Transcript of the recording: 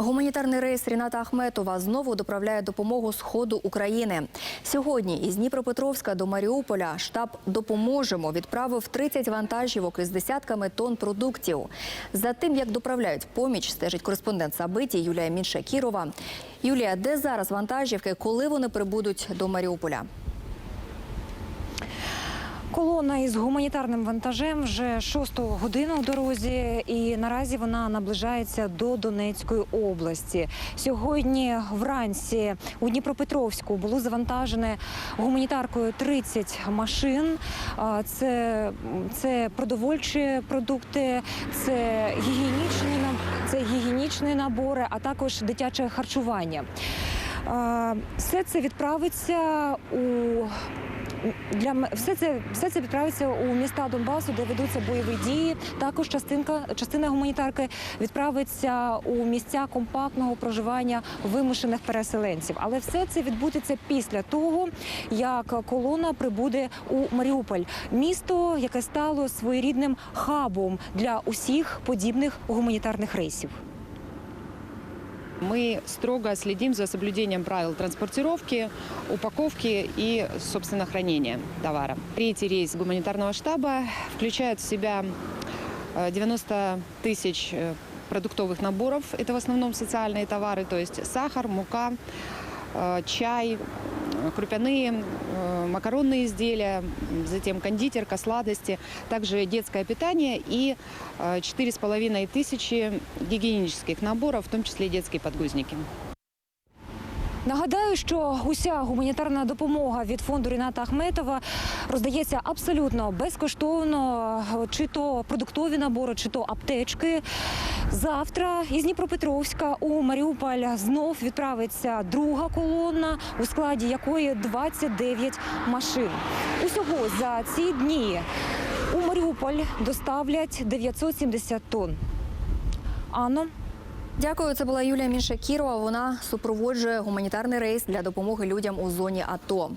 Гуманітарний рейс Ріната Ахметова знову доправляє допомогу сходу України. Сьогодні із Дніпропетровська до Маріуполя штаб Допоможемо відправив 30 вантажівок із десятками тонн продуктів. За тим, як доправляють поміч, стежить кореспондент Сабиті Юлія Міншакірова. Юлія, де зараз вантажівки? Коли вони прибудуть до Маріуполя? Колона із гуманітарним вантажем вже шосту годину у дорозі, і наразі вона наближається до Донецької області. Сьогодні вранці у Дніпропетровську було завантажене гуманітаркою 30 машин. Це, це продовольчі продукти, це гігієнічні це гігієнічні набори, а також дитяче харчування. Все це відправиться у для все це все це відправиться у міста Донбасу, де ведуться бойові дії. Також частинка частина гуманітарки відправиться у місця компактного проживання вимушених переселенців. Але все це відбудеться після того, як колона прибуде у Маріуполь, місто, яке стало своєрідним хабом для усіх подібних гуманітарних рейсів. Мы строго следим за соблюдением правил транспортировки, упаковки и, собственно, хранения товара. Третий рейс гуманитарного штаба включает в себя э, 90 тысяч э, продуктовых наборов. Это в основном социальные товары, то есть сахар, мука, э, чай, э, крупяные, э, макаронные изделия, затем кондитерка, сладости, также детское питание и э, 4,5 тысячи гигиенических наборов, в том числе детские подгузники. Нагадаю, що уся гуманітарна допомога від фонду Ріната Ахметова роздається абсолютно безкоштовно, чи то продуктові набори, чи то аптечки. Завтра із Дніпропетровська у Маріуполь знов відправиться друга колона, у складі якої 29 машин. Усього за ці дні у Маріуполь доставлять 970 тонн. Анно, Дякую. Це була Юлія Мішакірова. Вона супроводжує гуманітарний рейс для допомоги людям у зоні АТО.